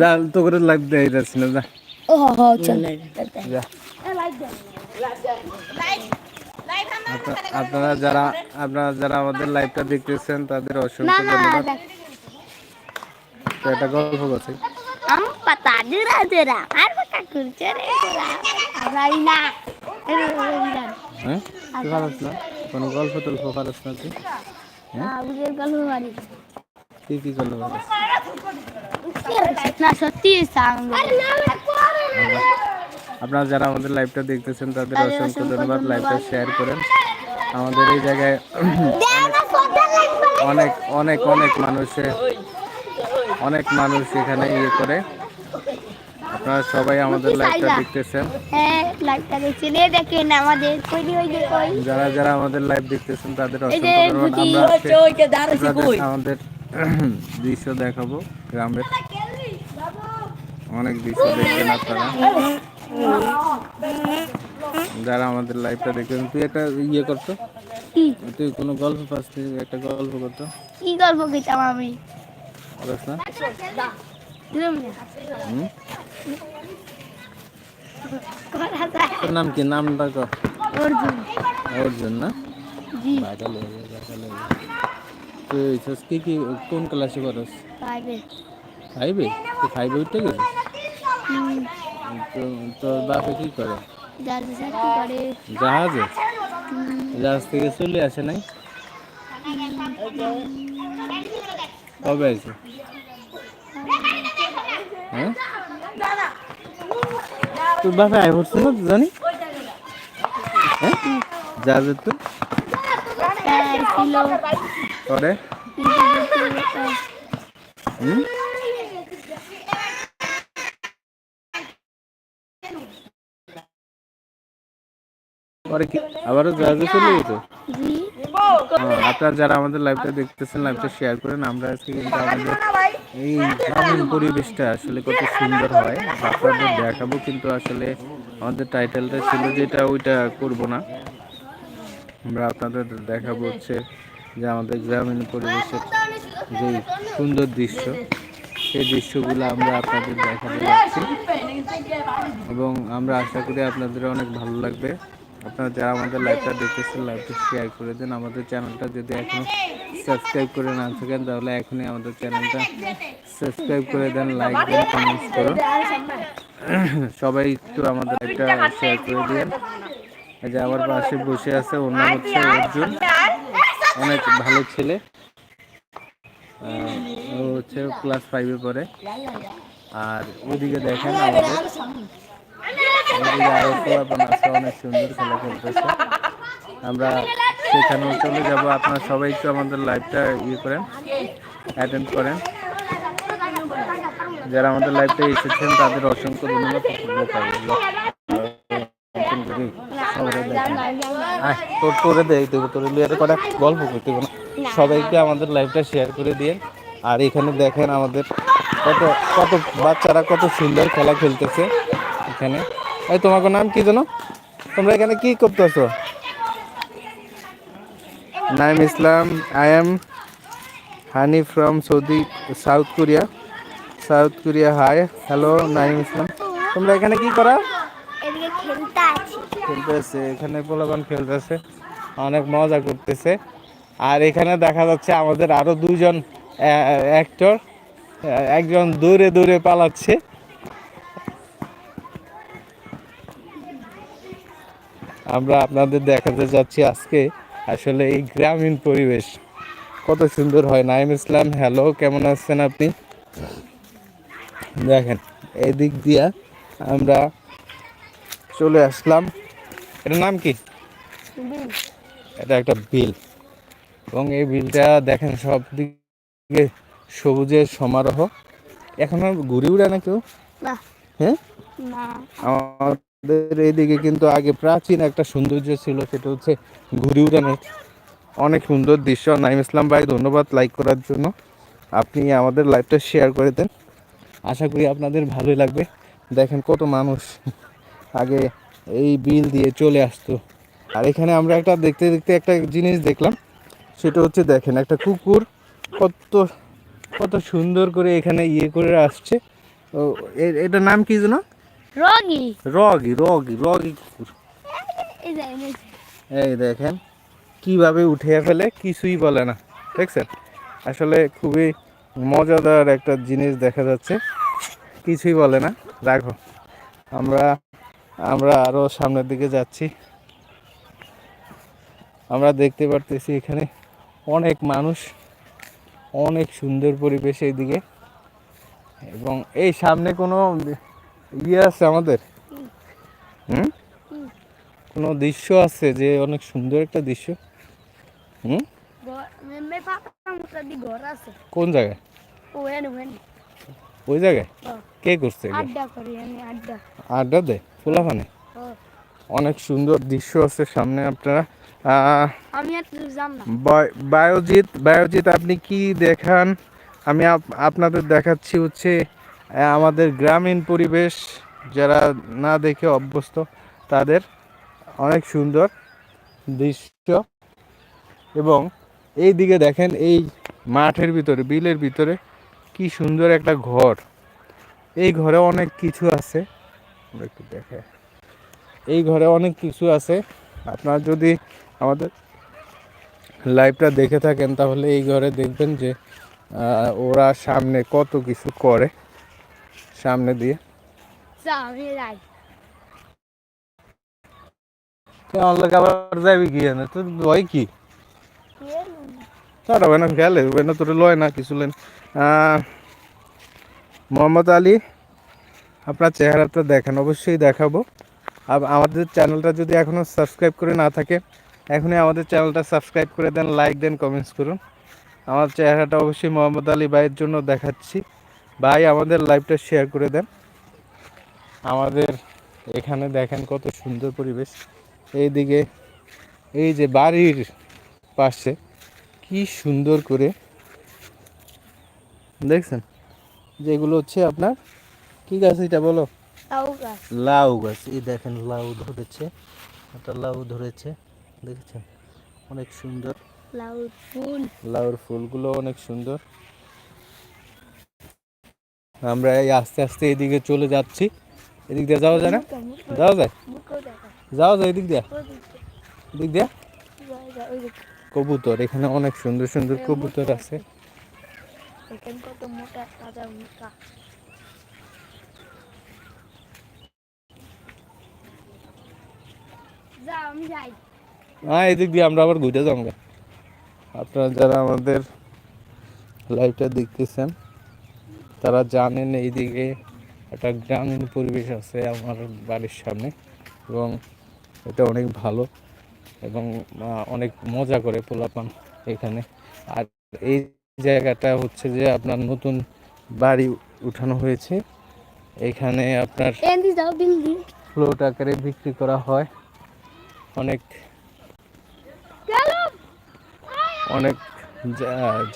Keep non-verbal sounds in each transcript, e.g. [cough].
যা তো করে লাইভ দেয় যাচ্ছে না যা। ও হ হ চল। যা। আপনারা যারা আপনারা যারা আমাদের লাইভটা দেখতেছেন তাদের অসংখ্য ধন্যবাদ। একটা গল্প আম পাতা জুরা জুরা আর পাতা করছে রে রাই না। হ্যাঁ? কি ভালো না কোনো গল্প টল্প পারস না তুই আগুনের গল্প বাড়ি। কি কি গল্প পারস না সত্যি আপনারা যারা আমাদের লাইভটা দেখতেছেন তাদের অসংখ্য ধন্যবাদ লাইভটা শেয়ার করেন। আমাদের এই জায়গায় অনেক অনেক অনেক মানুষে অনেক মানুষ এখানে ইয়ে করে। আপনারা সবাই আমাদের লাইভটা দেখতেছেন। হ্যাঁ লাইভটা দেখছি। রে দেখেন আমাদের কই ওই যে কই যারা যারা আমাদের লাইভ দেখতেছেন তাদের অসংখ্য ধন্যবাদ। আমরা আমাদের [clears throat] দৃশ্য দেখাবো গ্রামের। অনেক দৃশ্য দেখবেন আপনারা। যারা আমাদের লাইভটা দেখবেন তুই একটা ইয়ে করতো তুই কোনো গল্প পাস একটা গল্প করতো কি গল্প কইতাম আমি? পারস না। নাম কি? নামটা কর। অর্জুন। অর্জুন না? জি। বাগালে বাগালে তুই কি কি কোন ক্লাসে করস পাইবে ফাইভে তুই ফাইভে উঠতে গেছিস? তোর বাপে কি করে? জাহাজে? জাহাজ থেকে চলে আসে নাই? কবে আছে হ্যাঁ? তোর বাপে আয় পড়ছে না জানি। হ্যাঁ? জাহাজের তো। করে হুম? পরে কি? আবারও জাহাজে চলে হ্যাঁ, আপনারা যারা আমাদের লাইভটা দেখতেছেন লাইভটা শেয়ার করেন আমরা আজকে কিন্তু আমাদের এই গ্রামীণ পরিবেশটা আসলে কত সুন্দর হয়। আপনাদের দেখাবো কিন্তু আসলে আমাদের টাইটেলটা ছিল যেটা ওইটা করব না। আমরা আপনাদের দেখাবো হচ্ছে যে আমাদের গ্রামীণ পরিবেশের যে সুন্দর দৃশ্য সেই দৃশ্যগুলো আমরা আপনাদের দেখাতে যাচ্ছি। এবং আমরা আশা করি আপনাদের অনেক ভালো লাগবে। আপনারা যারা আমাদের লাইভটা দেখতেছেন লাইভটা শেয়ার করে দেন। আমাদের চ্যানেলটা যদি এখনও সাবস্ক্রাইব করে না থাকেন, তাহলে এখনই আমাদের চ্যানেলটা সাবস্ক্রাইব করে দেন লাইক দেন কমেন্টস করুন। সবাই একটু আমাদের একটা শেয়ার করে দিন যে আমার পাশে বসে আছে ওর নাম হচ্ছে অর্জুন। অনেক ভালো ছেলে। ও হচ্ছে ক্লাস ফাইভে পড়ে। আর ওদিকে দেখেন আমাদের অনেক সুন্দর খেলা খেলতেছে। আমরা সেখানেও চলে যাব। আপনারা সবাই একটু আমাদের লাইভটা ইয়ে করেন অ্যাটেন্ড করেন। যারা আমাদের লাইভটা এসেছেন, তাদের অসংখ্য ধন্যবাদ। দেয় দেবো তোর গল্প করতে সবাইকে আমাদের লাইভটা শেয়ার করে দিয়ে আর এখানে দেখেন আমাদের কত কত বাচ্চারা কত সুন্দর খেলা খেলতেছে এখানে। এই তোমাকে নাম কি জানো তোমরা এখানে কি করতেছো? Naim Islam I am honey from Saudi South Korea South Korea hi hello Naim Islam তোমরা এখানে কি করা? খেলতেছে এখানে পোলাপান খেলতেছে অনেক মজা করতেছে। আর এখানে দেখা যাচ্ছে আমাদের আরও দুজন অ্যাক্টর একজন দূরে দূরে পালাচ্ছে। আমরা আপনাদের দেখাতে যাচ্ছি আজকে আসলে এই গ্রামীণ পরিবেশ। কত সুন্দর হয় নাইম ইসলাম হ্যালো কেমন আছেন আপনি? দেখেন এই দিক দিয়া আমরা চলে আসলাম। এটার নাম কি? এটা একটা বিল। এবং এই বিলটা দেখেন সব দিকে সবুজের সমারোহ। এখন আর ঘুরে উড়ে না কেউ? হ্যাঁ? না। আমাদের এইদিকে কিন্তু আগে প্রাচীন একটা সৌন্দর্য ছিল, সেটা হচ্ছে ঘুরে উড়ানোর অনেক সুন্দর দৃশ্য। নাইম ইসলাম ভাই, ধন্যবাদ লাইক করার জন্য। আপনি আমাদের লাইভটা শেয়ার করে দেন। আশা করি আপনাদের ভালোই লাগবে। দেখেন কত মানুষ আগে এই বিল দিয়ে চলে আসতো। আর এখানে আমরা একটা দেখতে দেখতে একটা জিনিস দেখলাম, সেটা হচ্ছে দেখেন একটা কুকুর কত কত সুন্দর করে এখানে ইয়ে করে আসছে। ও এটার নাম কি যেন? রগি। রগি রগি রগি কুকুর। এই এই। এই দেখেন কীভাবে উঠে ফেলে কিছুই বলে না দেখছেন? আসলে খুবই মজাদার একটা জিনিস দেখা যাচ্ছে কিছুই বলে না। রাখো আমরা আমরা আরও সামনের দিকে যাচ্ছি। আমরা দেখতে পারতেছি এখানে অনেক মানুষ অনেক সুন্দর পরিবেশ এইদিকে এবং এই সামনে কোনো ইয়ে আছে আমাদের? হুম? কোনো দৃশ্য আছে যে অনেক সুন্দর একটা দৃশ্য? হুম? কোন জায়গায়? ওই জায়গায়। কে করছে আড্ডা দে, ফুলাফানে। অনেক সুন্দর দৃশ্য আছে সামনে আপনারা। বায়োজিৎ বায়োজিৎ, আপনি কি দেখান? আমি আপ- আপনাদের দেখাচ্ছি হচ্ছে আমাদের গ্রামীণ পরিবেশ যারা না দেখে অভ্যস্ত, তাদের অনেক সুন্দর দৃশ্য। এবং এই দিকে দেখেন, এই মাঠের ভিতরে, বিলের ভিতরে কি সুন্দর একটা ঘর। এই ঘরে অনেক কিছু আছে। একটু দেখে। এই ঘরে অনেক কিছু আছে। আপনারা যদি আমাদের লাইভটা দেখে থাকেন, তাহলে এই ঘরে দেখবেন যে ওরা সামনে কত কিছু করে। সামনে দিয়ে। যাই লোক আবার যাবি কি জানে? তোর ভয় কি? তারা না গেলে না তোর লয় না কিছু লেন। মোহাম্মদ আলী আপনার চেহারাটা দেখেন অবশ্যই দেখাবো। আর আমাদের চ্যানেলটা যদি এখনও সাবস্ক্রাইব করে না থাকে এখনই আমাদের চ্যানেলটা সাবস্ক্রাইব করে দেন লাইক দেন কমেন্টস করুন। আমার চেহারাটা অবশ্যই মোহাম্মদ আলী ভাইয়ের জন্য দেখাচ্ছি। ভাই আমাদের লাইভটা শেয়ার করে দেন। আমাদের এখানে দেখেন কত সুন্দর পরিবেশ। এইদিকে এই যে বাড়ির পাশে কি সুন্দর করে। দেখছেন? যেগুলো হচ্ছে আপনার কি গাছ এটা বলো? লাউ গাছ। এই দেখেন লাউ ধরেছে। একটা লাউ ধরেছে। দেখেছেন? অনেক সুন্দর। লাউ ফুল। লাউর ফুলগুলো অনেক সুন্দর। আমরা এই আস্তে আস্তে এদিকে চলে যাচ্ছি। এদিক দিয়ে যাওয়া যায় না? যাওয়া যায়? যাওয়া যায় এদিক দিয়ে? এদিক দিয়ে। কবুতর, এখানে অনেক সুন্দর সুন্দর কবুতর আছে। হ্যাঁ এদিক দিয়ে, আমরা আবার ঘুরে যাব। আপনারা যারা আমাদের লাইভটা দেখতেছেন তারা জানেন এইদিকে একটা গ্রামীণ পরিবেশ আছে আমার বাড়ির সামনে এবং এটা অনেক ভালো এবং অনেক মজা করে পোলাপান এখানে। আর এই জায়গাটা হচ্ছে যে আপনার নতুন বাড়ি উঠানো হয়েছে। এখানে আপনার ফ্লোট আকারে বিক্রি করা হয়। অনেক অনেক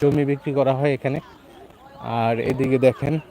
জমি বিক্রি করা হয় এখানে। আর এদিকে দেখেন